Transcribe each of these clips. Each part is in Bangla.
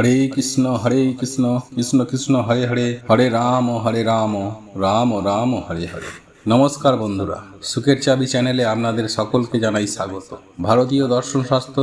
হরে কৃষ্ণ হরে কৃষ্ণ কৃষ্ণ কৃষ্ণ, হরে হরে হরে রাম হরে রাম রাম রাম, হরে হরে। নমস্কার বন্ধুরা, সুখের চাবি চ্যানেলে আপনাদের সকলকে জানাই স্বাগত। ভারতীয় দর্শন শাস্ত্র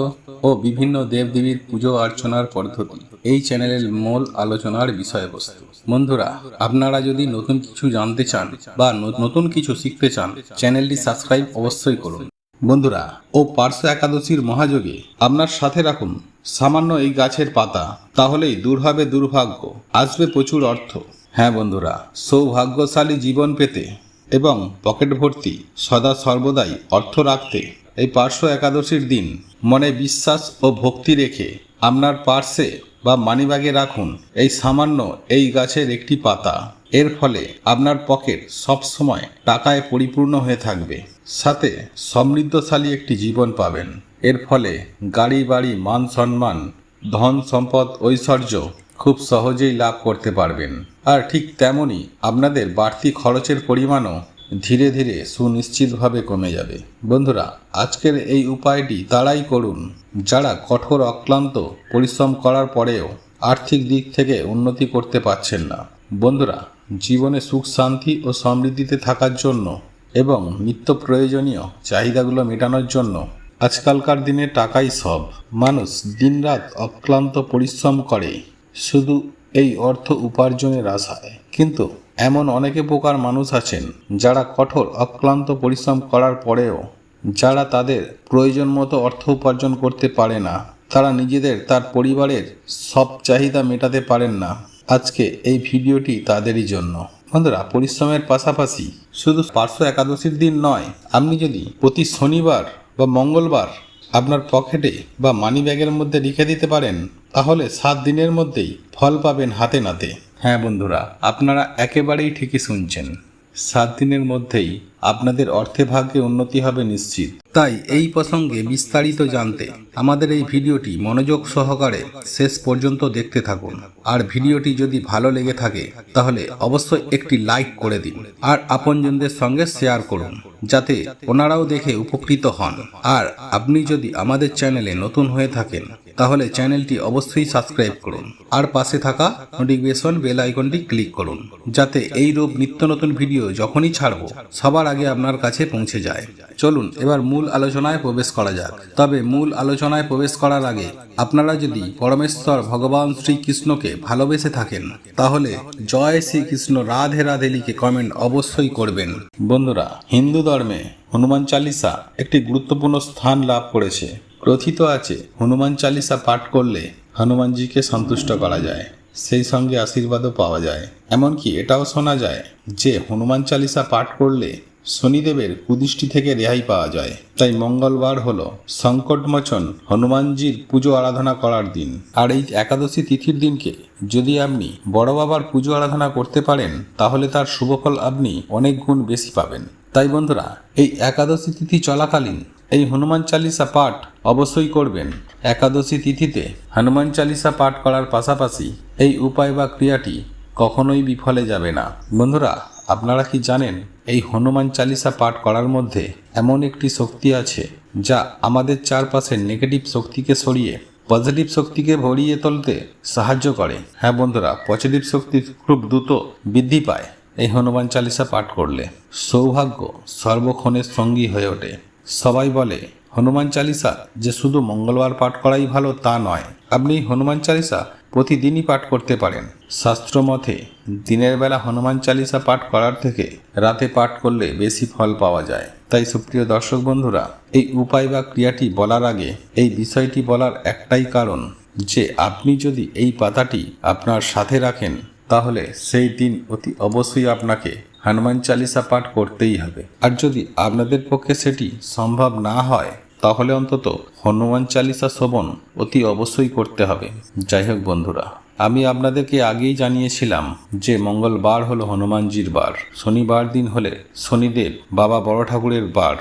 ও বিভিন্ন দেবদেবীর পুজো অর্চনার পদ্ধতি, এই চ্যানেলের মূল আলোচনার বিষয়বস্তু। বন্ধুরা, আপনারা যদি নতুন কিছু জানতে চান বা নতুন কিছু শিখতে চান, চ্যানেলটি সাবস্ক্রাইব অবশ্যই করুন। বন্ধুরা, ও পার্শ্ব একাদশীর মহাযোগে, আপনার সাথে রাখুন। সামান্য এই গাছের পাতা, তাহলেই দূর হবে দুর্ভাগ্য, আসবে প্রচুর অর্থ। হ্যাঁ বন্ধুরা, সৌভাগ্যশালী জীবন পেতে এবং পকেট ভর্তি, সদা সর্বদাই অর্থ রাখতে এই পার্শ্ব একাদশীর দিন মনে বিশ্বাস ও ভক্তি রেখে আপনার পার্শ্বে বা মানিব্যাগে রাখুন এই সামান্য এই গাছের একটি পাতা। এর ফলে আপনার পকেট সবসময় টাকায় পরিপূর্ণ হয়ে থাকবে। সাথে সমৃদ্ধশালী একটি জীবন পাবেন। এর ফলে গাড়ি, বাড়ি, মান সম্মান, ধন সম্পদ, ঐশ্বর্য খুব সহজেই লাভ করতে পারবেন। আর ঠিক তেমনই আপনাদের বাড়তি খরচের পরিমাণও ধীরে ধীরে সুনিশ্চিতভাবে কমে যাবে। বন্ধুরা, আজকের এই উপায়টি তারাই করুন। যারা কঠোর, অক্লান্ত পরিশ্রম করার পরেও আর্থিক দিক থেকে উন্নতি করতে পারছেন না। বন্ধুরা জীবনে সুখ, শান্তি ও সমৃদ্ধিতে থাকার জন্য এবং নিত্য প্রয়োজনীয় চাহিদাগুলো মেটানোর জন্য আজকালকার দিনে টাকাই সব। মানুষ দিনরাত অক্লান্ত পরিশ্রম করে, শুধু এই অর্থ উপার্জনের আশায়। কিন্তু এমন অনেকে প্রকার মানুষ আছেন যারা কঠোর, অক্লান্ত পরিশ্রম করার পরেও যারা তাদের প্রয়োজন মতো অর্থ উপার্জন করতে পারে না। তারা নিজেদের, তার পরিবারের সব চাহিদা মেটাতে পারেন না। আজকে এই ভিডিওটি তাদেরই জন্য। বন্ধুরা, পরিশ্রমের পাশাপাশি শুধু পার্শ্ব একাদশীর দিন নয়, আপনি যদি প্রতি শনিবার বা মঙ্গলবার আপনার পকেটে বা মানি ব্যাগের মধ্যে রেখে দিতে পারেন, তাহলে সাত দিনের মধ্যেই ফল পাবেন হাতে নাতে। হ্যাঁ বন্ধুরা, আপনারা একেবারেই ঠিকই শুনছেন। সাত দিনের মধ্যেই আপনাদের অর্থে ভাগ্যে উন্নতি হবে নিশ্চিত। তাই এই প্রসঙ্গে বিস্তারিত জানতে আমাদের এই ভিডিওটি মনোযোগ সহকারে শেষ পর্যন্ত দেখতে থাকুন। আর ভিডিওটি যদি ভালো লেগে থাকে, তাহলে অবশ্যই একটি লাইক করে দিন আর আপনজনদের সঙ্গে শেয়ার করুন, যাতে ওনারাও দেখে উপকৃত হন। আর আপনি যদি আমাদের চ্যানেলে নতুন হয়ে থাকেন তাহলে চ্যানেলটি অবশ্যই সাবস্ক্রাইব করুন। আর পাশে থাকা নোটিফিকেশন বেল আইকনটি ক্লিক করুন, যাতে এই রূপ নিত্য নতুন ভিডিও যখনই ছাড়ব, সবার আগে আপনার কাছে পৌঁছে যায়। চলুন, এবার মূল আলোচনায় প্রবেশ করা যাক। তবে মূল আলোচনায় প্রবেশ করার আগে আপনারা যদি পরমেশ্বর ভগবান শ্রীকৃষ্ণকে ভালোবেসে থাকেন, তাহলে জয় শ্রীকৃষ্ণ রাধে রাধে লিখে কমেন্ট অবশ্যই করবেন। বন্ধুরা, হিন্দু ধর্মে হনুমান চালিসা একটি গুরুত্বপূর্ণ স্থান লাভ করেছে। কথিত আছে, হনুমান চালিসা পাঠ করলে হনুমানজিকে সন্তুষ্ট করা যায়, সেই সঙ্গে আশীর্বাদও পাওয়া যায়। এমনকি এটাও শোনা যায় যে, হনুমান চালিসা পাঠ করলে শনিদেবের কুদৃষ্টি থেকে রেহাই পাওয়া যায়। তাই মঙ্গলবার হলো সংকটমোচন হনুমানজির পুজো আরাধনা করার দিন। আর এই একাদশী তিথির দিনকে যদি আপনি বড় বাবার পুজো আরাধনা করতে পারেন, তাহলে তার শুভফল আপনি অনেক গুণ বেশি পাবেন। তাই বন্ধুরা, এই একাদশী তিথি চলাকালীন এই হনুমান চালিসা পাঠ অবশ্যই করবেন। একাদশী তিথিতে হনুমান চালিসা পাঠ করার পাশাপাশি এই উপায় বা ক্রিয়াটি কখনোই বিফলে যাবে না। বন্ধুরা, আপনারা কি জানেন এই হনুমান চালিসা পাঠ করার মধ্যে এমন একটি শক্তি আছে যা আমাদের চারপাশের নেগেটিভ শক্তিকে সরিয়ে পজিটিভ শক্তিকে ভরিয়ে তুলতে সাহায্য করে। হ্যাঁ বন্ধুরা পজিটিভ শক্তি খুব দ্রুত বৃদ্ধি পায় এই হনুমান চালিসা পাঠ করলে। সৌভাগ্য সর্বক্ষণের সঙ্গী হয়ে ওঠে। সবাই বলে, হনুমান চালিসা যে শুধু মঙ্গলবার পাঠ করাই ভালো তা নয়। আপনি হনুমান চালিসা প্রতিদিনই পাঠ করতে পারেন। শাস্ত্র মতে দিনের বেলা হনুমান চালিসা পাঠ করার থেকে রাতে পাঠ করলে বেশি ফল পাওয়া যায়। তাই সুপ্রিয় দর্শক বন্ধুরা, এই উপায় বা ক্রিয়াটি বলার আগে এই বিষয়টি বলার একটাই কারণ যে, আপনি যদি এই পাতাটি আপনার সাথে রাখেন, তাহলে সেই দিন অতি অবশ্যই আপনাকে হনুমান চালিসা পাঠ করতেই হবে। আর যদি আপনাদের পক্ষে সেটি সম্ভব না হয়, তাহলে অন্তত হনুমান চালিসা শ্রবণ অতি অবশ্যই করতে হবে। যাই হোক বন্ধুরা, আমি আপনাদেরকে আগেই জানিয়েছিলাম যে মঙ্গলবার হলো হনুমানজির বার। শনিবার দিন হলে শনিদেব বাবা বড় ঠাকুরের বার।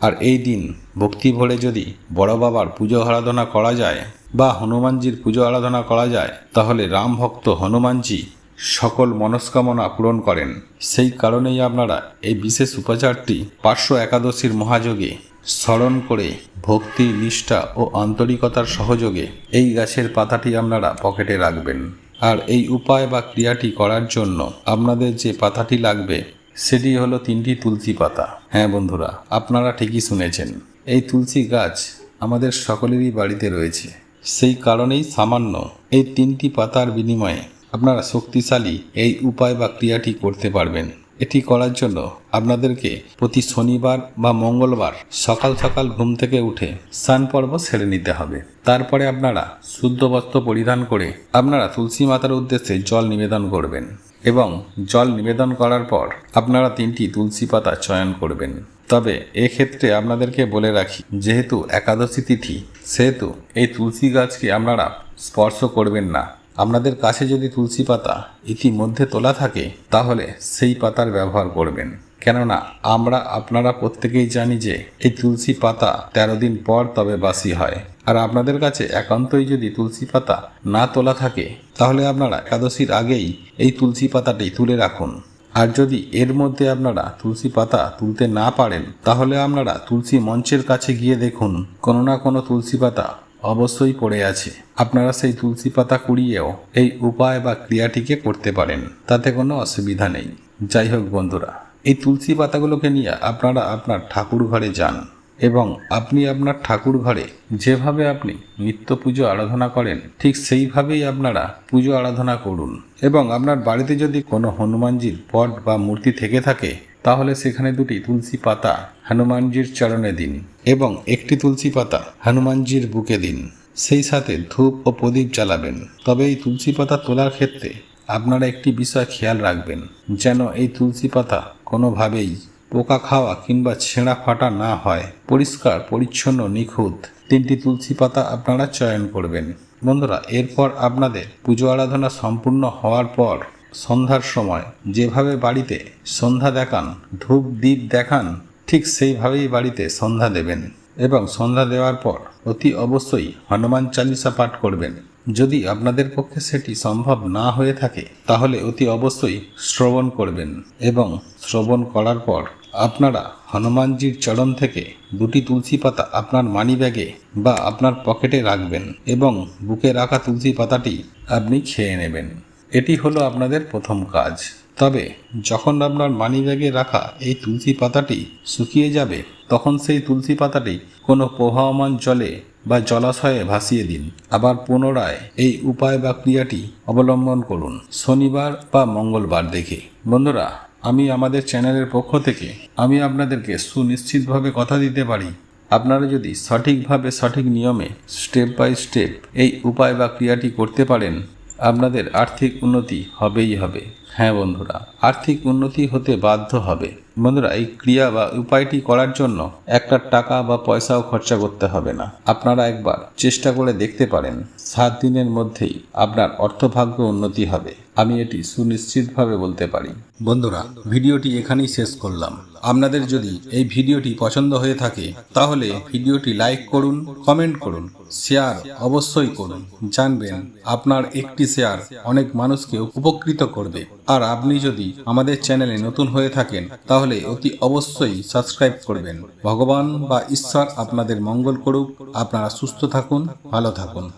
আর এই দিন ভক্তি ভরে যদি বড় বাবার পুজো আরাধনা করা যায় বা হনুমানজির পুজো আরাধনা করা যায়, তাহলে রাম ভক্ত হনুমানজি সকল মনস্কামনা পূরণ করেন। সেই কারণেই আপনারা এই বিশেষ উপাচারটি পার্শ্ব একাদশীর মহাযোগে স্মরণ করে ভক্তি, নিষ্ঠা ও আন্তরিকতার সহযোগে এই গাছের পাতাটি আপনারা পকেটে রাখবেন। আর এই উপায় বা ক্রিয়াটি করার জন্য আপনাদের যে পাতাটি লাগবে, সেটি হলো তিনটি তুলসী পাতা। হ্যাঁ বন্ধুরা, আপনারা ঠিকই শুনেছেন, এই তুলসী গাছ আমাদের সকলেরই বাড়িতে রয়েছে। সেই কারণেই সামান্য এই তিনটি পাতার বিনিময়ে আপনারা শক্তিশালী এই উপায় বা ক্রিয়াটি করতে পারবেন। এটি করার জন্য আপনাদেরকে প্রতি শনিবার বা মঙ্গলবার সকাল সকাল ঘুম থেকে উঠে স্নান পর্ব সেরে নিতে হবে। তারপরে আপনারা শুদ্ধ বস্ত্র পরিধান করে আপনারা তুলসী মাতার উদ্দেশ্যে জল নিবেদন করবেন এবং জল নিবেদন করার পর আপনারা তিনটি তুলসী পাতা চয়ন করবেন। তবে এক্ষেত্রে আপনাদেরকে বলে রাখি, যেহেতু একাদশী তিথি, সেহেতু এই তুলসী গাছকে আপনারা স্পর্শ করবেন না। আপনাদের কাছে যদি তুলসী পাতা ইতিমধ্যে তোলা থাকে, তাহলে সেই পাতার ব্যবহার করবেন। কেননা, আমরা, আপনারা প্রত্যেকেই জানি যে এই তুলসী পাতা তেরো দিন পর তবে বাসি হয়। আর আপনাদের কাছে একান্তই যদি তুলসী পাতা না তোলা থাকে, তাহলে আপনারা একাদশীর আগেই এই তুলসী পাতাটি তুলে রাখুন। আর যদি এর মধ্যে আপনারা তুলসী পাতা তুলতে না পারেন, তাহলে আপনারা তুলসী মঞ্চের কাছে গিয়ে দেখুন, কোনো না কোনো তুলসী পাতা অবশ্যই পড়ে আছে। আপনারা সেই তুলসী পাতা কুড়িয়েও এই উপায় বা ক্রিয়াটিকে করতে পারেন, তাতে কোনো অসুবিধা নেই। যাই হোক বন্ধুরা, এই তুলসী পাতাগুলোকে নিয়ে আপনারা আপনার ঠাকুর ঘরে যান এবং আপনি আপনার ঠাকুর ঘরে যেভাবে আপনি নিত্য পুজো আরাধনা করেন, ঠিক সেইভাবেই আপনারা পুজো আরাধনা করুন। এবং আপনার বাড়িতে যদি কোনো হনুমানজির পট বা মূর্তি থেকে থাকে তাহলে সেখানে দুটি তুলসী পাতা হনুমানজির চরণে দিন এবং একটি তুলসী পাতা হনুমানজির বুকে দিন। সেই সাথে ধূপ ও প্রদীপ জ্বালাবেন। তবে এই তুলসী পাতা তোলার ক্ষেত্রে আপনারা একটি বিষয় খেয়াল রাখবেন, যেন এই তুলসী পাতা কোনোভাবেই পোকা খাওয়া কিংবা ছেঁড়া ফাটা না হয়। পরিষ্কার, পরিচ্ছন্ন, নিখুঁত তিনটি তুলসী পাতা আপনারা চয়ন করবেন। বন্ধুরা, এরপর আপনাদের পুজো আরাধনা সম্পূর্ণ হওয়ার পর সন্ধ্যার সময় যেভাবে বাড়িতে সন্ধ্যা দেখান, ধূপ দ্বীপ দেখান, ঠিক সেইভাবেই বাড়িতে সন্ধ্যা দেবেন এবং সন্ধ্যা দেওয়ার পর অতি অবশ্যই হনুমান চালিসা পাঠ করবেন। যদি আপনাদের পক্ষে সেটি সম্ভব না হয়ে থাকে, তাহলে অতি অবশ্যই শ্রবণ করবেন এবং শ্রবণ করার পর আপনারা হনুমানজির চরণ থেকে দুটি তুলসী পাতা আপনার মানি ব্যাগে বা আপনার পকেটে রাখবেন এবং বুকে রাখা তুলসী পাতাটি আপনি খেয়ে নেবেন। এটি হলো আপনাদের প্রথম কাজ। তবে, যখন আপনার মানি ব্যাগে রাখা এই তুলসী পাতাটি শুকিয়ে যাবে, তখন সেই তুলসী পাতাটি কোনো প্রবাহমান জলে বা জলাশয়ে ভাসিয়ে দিন। আবার পুনরায় এই উপায় বা ক্রিয়াটি অবলম্বন করুন, শনিবার বা মঙ্গলবার দেখে। বন্ধুরা, আমি আমাদের চ্যানেলের পক্ষ থেকে আমি আপনাদেরকে সুনিশ্চিতভাবে কথা দিতে পারি। আপনারা যদি সঠিকভাবে সঠিক নিয়মে স্টেপ বাই স্টেপ এই উপায় বা ক্রিয়াটি করতে পারেন আপনাদের আর্থিক উন্নতি হবেই হবে। হ্যাঁ বন্ধুরা, আর্থিক উন্নতি হতে বাধ্য হবে। বন্ধুরা, এই ক্রিয়া বা উপায়টি করার জন্য একটা টাকা বা পয়সাও খরচা করতে হবে না। আপনারা একবার চেষ্টা করে দেখতে পারেন। সাত দিনের মধ্যেই আপনার অর্থভাগ্য উন্নতি হবে। আমি এটি সুনিশ্চিতভাবে বলতে পারি। বন্ধুরা, ভিডিওটি এখানেই শেষ করলাম। আপনাদের যদি এই ভিডিওটি পছন্দ হয়ে থাকে, তাহলে ভিডিওটি লাইক করুন, কমেন্ট করুন, শেয়ার অবশ্যই করুন। জানবেন আপনার একটি শেয়ার অনেক মানুষকে উপকৃত করবে। আর আপনি যদি আমাদের চ্যানেলে নতুন হয়ে থাকেন, তাহলে অতি অবশ্যই সাবস্ক্রাইব করবেন। ভগবান বা ঈশ্বর আপনাদের মঙ্গল করুক। আপনারা সুস্থ থাকুন, ভালো থাকুন।